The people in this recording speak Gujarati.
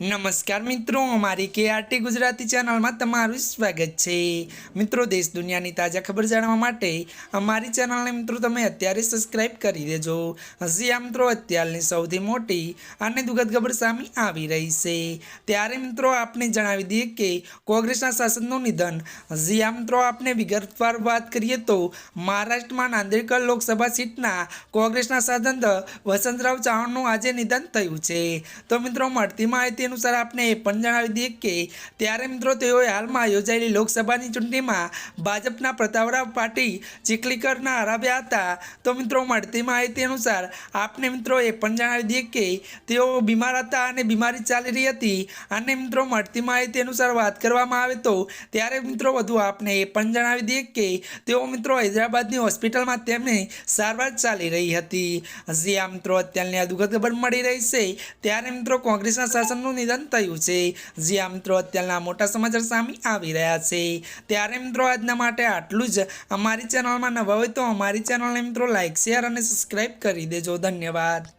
નમસ્કાર મિત્રો, અમારી કે આરટી ગુજરાતી ચેનલમાં તમારું સ્વાગત છે. મિત્રો, દેશ દુનિયાની તાજા ખબર જાણવા માટે અમારી ચેનલને મિત્રો તમે અત્યારે સબસ્ક્રાઇબ કરી દેજો. હજી આ મિત્રો અત્યારની સૌથી મોટી અને દુઃખદ ખબર સામે આવી રહી છે. ત્યારે મિત્રો, આપને જણાવી દઈએ કે કોંગ્રેસના શાસનનું નિધન. હજી આ મિત્રો, આપને વિગતવાર વાત કરીએ તો મહારાષ્ટ્રમાં નાંદેડકર લોકસભા સીટના કોંગ્રેસના સાધન વસંતરાવ ચૌહાણનું આજે નિધન થયું છે. તો મિત્રો, મળતી માહિતી અનુસાર આપને એ પણ જણાવી દઈએ કે ત્યારે મિત્રો તેઓએ હાલમાં યોજાયેલી લોકસભાની ચૂંટણીમાં ભાજપના પ્રતાપરાવ પાટીલ, ચીખલીકરના હરાવ્યા હતા. તો મિત્રો મળતી માહિતી અનુસાર આપને મિત્રો એ પણ જણાવી દઈએ કે તેઓ બીમાર હતા અને બીમારી ચાલી રહી હતી. અને મિત્રો મળતી માહિતી અનુસાર વાત કરવામાં આવે તો ત્યારે મિત્રો વધુ આપને એ પણ જણાવી દઈએ કે તેઓ મિત્રો હૈદરાબાદની હોસ્પિટલમાં તેમની સારવાર ચાલી રહી હતી. હજી આ મિત્રો, અત્યારની આ દુઃખદ ખબર મળી રહી છે. ત્યારે મિત્રો કોંગ્રેસના શાસનનું નિધન થયું છે. જે આ મિત્રો અત્યારના મોટા સમાચાર સામે આવી રહ્યા છે. ત્યારે મિત્રો આજના માટે આટલું જ. અમારી ચેનલમાં નવા હોય તો અમારી ચેનલને મિત્રો લાઇક શેર અને સબસ્ક્રાઈબ કરી દેજો. ધન્યવાદ.